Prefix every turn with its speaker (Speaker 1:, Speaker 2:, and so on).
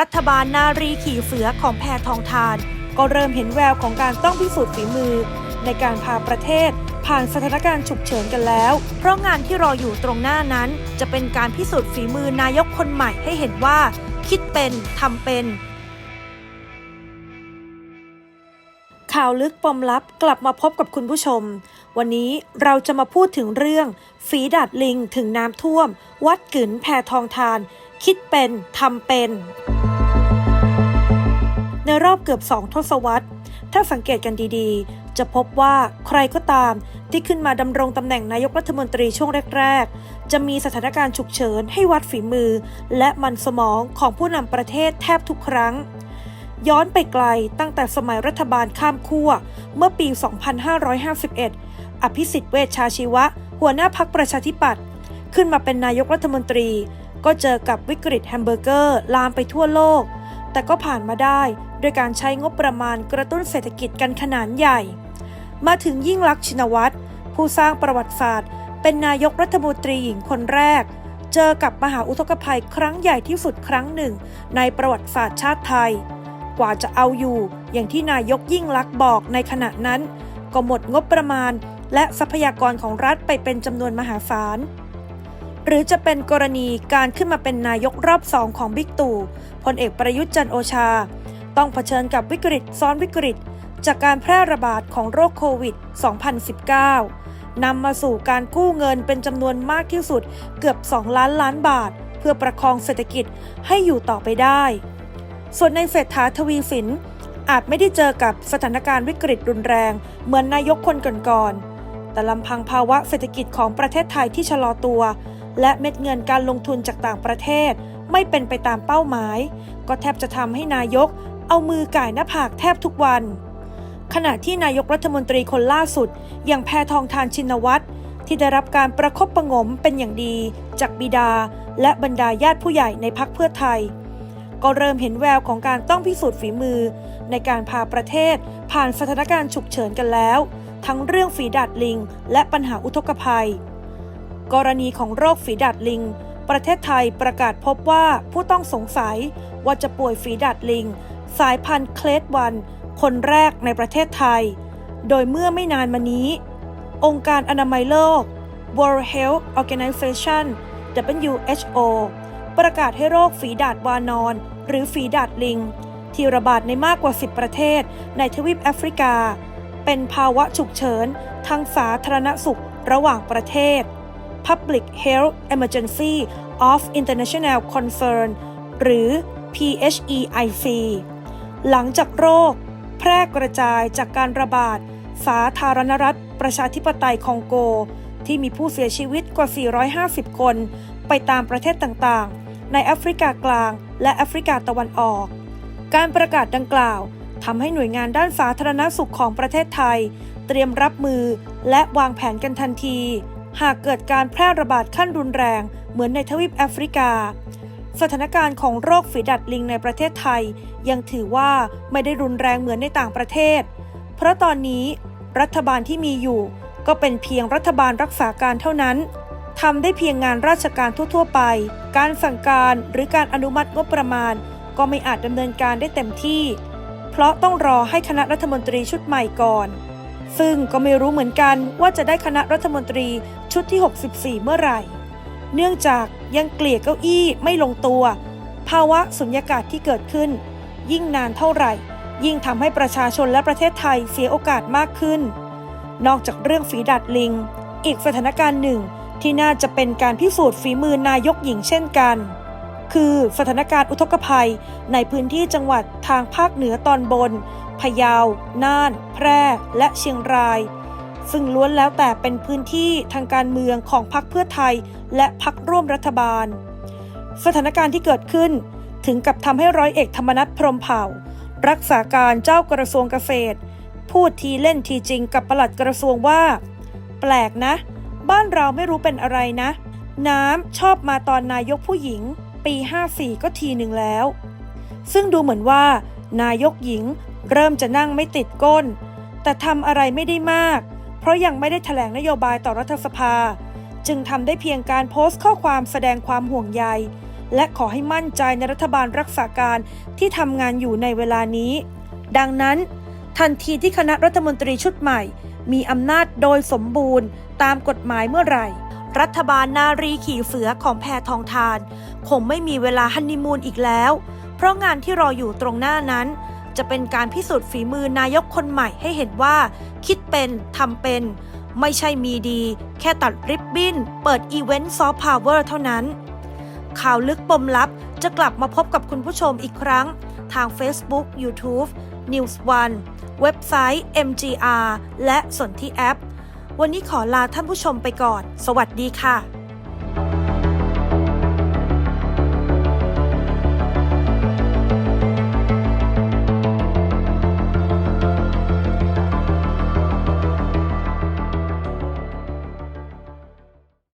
Speaker 1: รัฐบาลนารีขี่เสือของแพทองทาน ก็เริ่มเห็นแววของการต้องพิสูจน์ฝีมือ ในการพาประเทศผ่านสถานการณ์ฉุกเฉินกันแล้ว เพราะงานที่รออยู่ตรงหน้านั้น จะเป็นการพิสูจน์ฝีมือนายกคนใหม่ให้เห็นว่า คิดเป็นทำเป็น ข่าวลึกปมลับกลับมาพบกับคุณผู้ชม วันนี้เราจะมาพูดถึงเรื่อง ฝีดาดลิงถึงน้ำท่วม วัดกึ๋นแพทองทาน คิดเป็นทำเป็น ในรอบเกือบสองทศวรรษ ถ้าสังเกตกันดีๆ จะพบว่าใครก็ตามที่ขึ้นมาดำรงตำแหน่งนายกรัฐมนตรีช่วงแรก ๆ จะมีสถานการณ์ฉุกเฉินให้วัดฝีมือ และมันสมองของผู้นำประเทศแทบทุกครั้ง ย้อนไปไกลตั้งแต่สมัยรัฐบาลข้ามขั้วเมื่อปี 2551 อภิสิทธิ์เวชชาชีวะ หัวหน้าพักประชาธิปัตย์ขึ้นมาเป็นนายกรัฐมนตรี ก็เจอกับวิกฤตแฮมเบอร์เกอร์ลามไปทั่วโลก แต่ก็ผ่านมาได้ด้วยการใช้งบประมาณกระตุ้นเศรษฐกิจกันขนาดใหญ่ มาถึงยิ่งลักษณ์ชินวัตรผู้สร้างประวัติศาสตร์ เป็นนายกรัฐมนตรีหญิงคนแรก เจอกับมหาอุทกภัยครั้งใหญ่ที่สุดครั้งหนึ่ง ในประวัติศาสตร์ชาติไทย กว่าจะเอาอยู่ อย่างที่นายกยิ่งลักษณ์บอกในขณะนั้น ก็หมดงบประมาณ และทรัพยากรของรัฐไปเป็นจำนวนมหาศาล หรือจะเป็นกรณีการขึ้นมาเป็นนายกรอบสองของบิ๊กตู่พลเอกประยุทธ์จันโอชา ต้องเผชิญกับวิกฤตซ้อนวิกฤต จากการแพร่ระบาดของโรคโควิด 2019 นำมาสู่การกู้เงินเป็นจำนวนมากที่สุดเกือบ 2 ล้านล้านบาท เพื่อประคองเศรษฐกิจให้อยู่ต่อไปได้ ส่วนในเศรษฐาทวีสินอาจไม่ได้เจอกับสถานการณ์วิกฤตรุนแรง เหมือนนายกคนก่อนๆแต่ลำพังภาวะเศรษฐกิจของประเทศไทยที่ชะลอตัว และเม็ดเงินการลงทุนจากต่างประเทศ ไม่เป็นไปตามเป้าหมาย ก็แทบจะทำให้นายก เอามือก่ายหน้าผากแทบทุกวัน ขณะที่นายกรัฐมนตรีคนล่าสุด อย่างแพทองทานชินวัตรที่ได้รับการประคบประงมเป็นอย่างดี จากบิดา และบรรดาญาติผู้ใหญ่ในพักเพื่อไทย ก็เริ่มเห็นแววของการต้องพิสูจน์ฝีมือ ในการพาประเทศ ผ่านสถานการณ์ฉุกเฉินกันแล้ว ทั้งเรื่องฝีดาดลิง และปัญหาอุทกภัย กรณีของโรคฝีดาดลิง ประเทศไทยประกาศพบว่าผู้ต้องสงสัยว่าจะป่วยฝีดาดลิง สายพันธุ์เคลดวันคนแรกในประเทศไทย โดยเมื่อไม่นานมานี้ องค์การอนามัยโลก World Health Organization WHO ประกาศให้โรคฝีดาดวานอน หรือฝีดาดลิง ที่ระบาดในมากกว่า 10 ประเทศในทวีปแอฟริกา เป็นภาวะฉุกเฉินทางสาธารณสุขระหว่างประเทศ Public Health Emergency of International Concern หรือ PHEIC หลังจากโรค แพร่กระจายจากการระบาด สาธารณรัฐ ประชาธิปไตยคองโก ที่มีผู้เสียชีวิตกว่า 450 คน ไปตามประเทศต่างๆ ในแอฟริกากลาง และแอฟริกาตะวันออก การประกาศดังกล่าวทำให้หน่วยงานด้านสาธารณสุขของประเทศไทย เตรียมรับมือและวางแผนกันทันที หากเกิดการแพร่ระบาดขั้นรุนแรงเหมือนในทวีปแอฟริกา สถานการณ์ของโรคฝีดาดลิงในประเทศไทย ยังถือว่าไม่ได้รุนแรงเหมือนในต่างประเทศ เพราะตอนนี้รัฐบาลที่มีอยู่ ก็เป็นเพียงรัฐบาลรักษาการเท่านั้นทำได้เพียงงานราชการทั่ว ๆ ไป การสั่งการหรือการอนุมัติงบประมาณ ก็ไม่อาจดำเนินการได้เต็มที่ เพราะต้องรอให้คณะรัฐมนตรีชุดใหม่ก่อน ซึ่งก็ไม่รู้เหมือนกันว่าจะได้คณะรัฐมนตรีชุดที่ 64 เมื่อไหร่ เนื่องจากยังเกลี่ยเก้าอี้ไม่ลงตัว ภาวะสุญญากาศที่เกิดขึ้น ยิ่งนานเท่าไหร่ ยิ่งทำให้ประชาชนและประเทศไทยเสียโอกาสมากขึ้น นอกจากเรื่องฝีดาดลิง อีกสถานการณ์หนึ่งที่น่าจะเป็นการพิสูจน์ฝีมือนายกหญิงเช่นกัน คือสถานการณ์อุทกภัย ในพื้นที่จังหวัดทางภาคเหนือตอนบน พะเยา น่าน แพร่ และเชียงราย ซึ่งล้วนแล้วแต่เป็นพื้นที่ทางการเมืองของพรรคเพื่อไทย และพรรคร่วมรัฐบาล สถานการณ์ที่เกิดขึ้น ถึงกับทำให้ร้อยเอกธรรมนัฐพรมเผ่า รักษาการเจ้ากระทรวงเกษตร พูดทีเล่นทีจริงกับปลัดกระทรวงว่า แปลกนะ บ้านเราไม่รู้เป็นอะไรนะ น้ำชอบมาตอนนายกผู้หญิง ปี 54 ก็ทีหนึ่งแล้ว ซึ่งดูเหมือนว่า นายกหญิงเริ่มจะนั่งไม่ติดก้น แต่ทำอะไรไม่ได้มาก เพราะยังไม่ได้แถลงนโยบายต่อรัฐสภา จึงทำได้เพียงการโพสต์ข้อความแสดงความห่วงใย และขอให้มั่นใจในรัฐบาลรักษาการที่ทำงานอยู่ในเวลานี้ ดังนั้น ทันทีที่คณะรัฐมนตรีชุดใหม่ มีอำนาจโดยสมบูรณ์ตามกฎหมายเมื่อไหร่ รัฐบาลนารีขี่เสือของแพทองทาน คงไม่มีเวลาฮันนีมูนอีกแล้ว เพราะงานที่รออยู่ตรงหน้านั้น จะเป็นการพิสูจน์ฝีมือนายกคนใหม่ให้เห็นว่า คิดเป็นทำเป็น ไม่ใช่มีดี แค่ตัดริบบิ้น เปิดอีเวนต์ซอฟต์พาวเวอร์เท่านั้น ข่าวลึกปมลับจะกลับมาพบกับคุณผู้ชมอีกครั้ง ทาง Facebook YouTube News One เว็บไซต์ MGR และสนที่แอป วันนี้ขอลาท่านผู้ชมไปก่อน สวัสดีค่ะ